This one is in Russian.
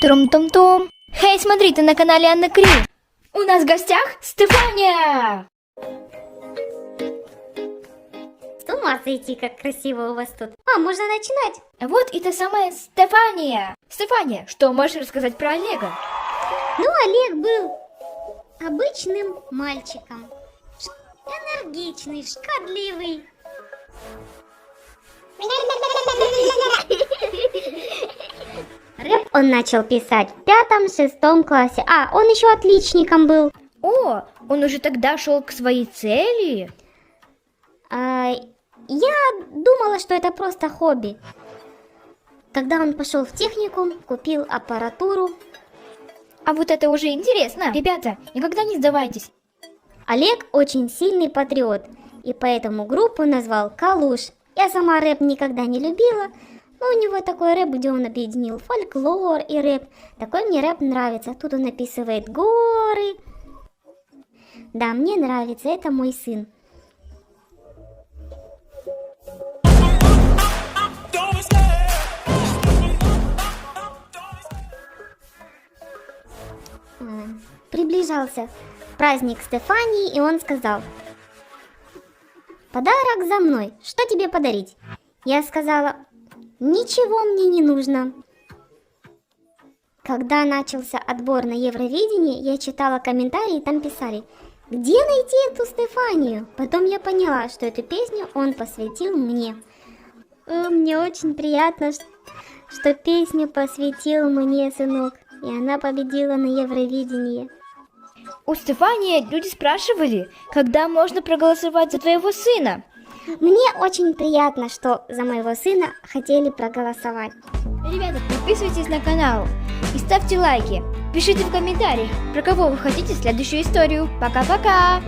Трум-том-том. Хей, смотри, ты на канале Анны Кри. У нас в гостях Стефания. С ума сойти, как красиво у вас тут. А, можно начинать? Вот и та самая Стефания. Стефания, что можешь рассказать про Олега? Ну, Олег был обычным мальчиком. Ш- Энергичный, шкодливый. Он начал писать в пятом-шестом классе. А, он еще отличником был. О, он уже тогда шел к своей цели. А, я думала, что это просто хобби. Когда он пошел в техникум, купил аппаратуру, А вот это уже интересно. Ребята, никогда не сдавайтесь. Олег очень сильный патриот, и поэтому группу назвал Калуш. Я сама рэп никогда не любила, но у него такой рэп, где он объединил фольклор и рэп. Такой мне рэп нравится. Тут он описывает горы. Да, мне нравится, это мой сын. М, Приближался праздник Стефании, и он сказал, «Подарок за мной, что тебе подарить?» Я сказала, «Ничего мне не нужно». Когда начался отбор на Евровидение, я читала комментарии, там писали, «Где найти эту Стефанию?» Потом я поняла, что эту песню он посвятил мне. Э, Мне очень приятно, что песню посвятил мне сынок, и она победила на Евровидении. У Стефании люди спрашивали, когда можно проголосовать за твоего сына. Мне очень приятно, что за моего сына хотели проголосовать. Ребята, подписывайтесь на канал и ставьте лайки. Пишите в комментариях, про кого вы хотите следующую историю. Пока-пока!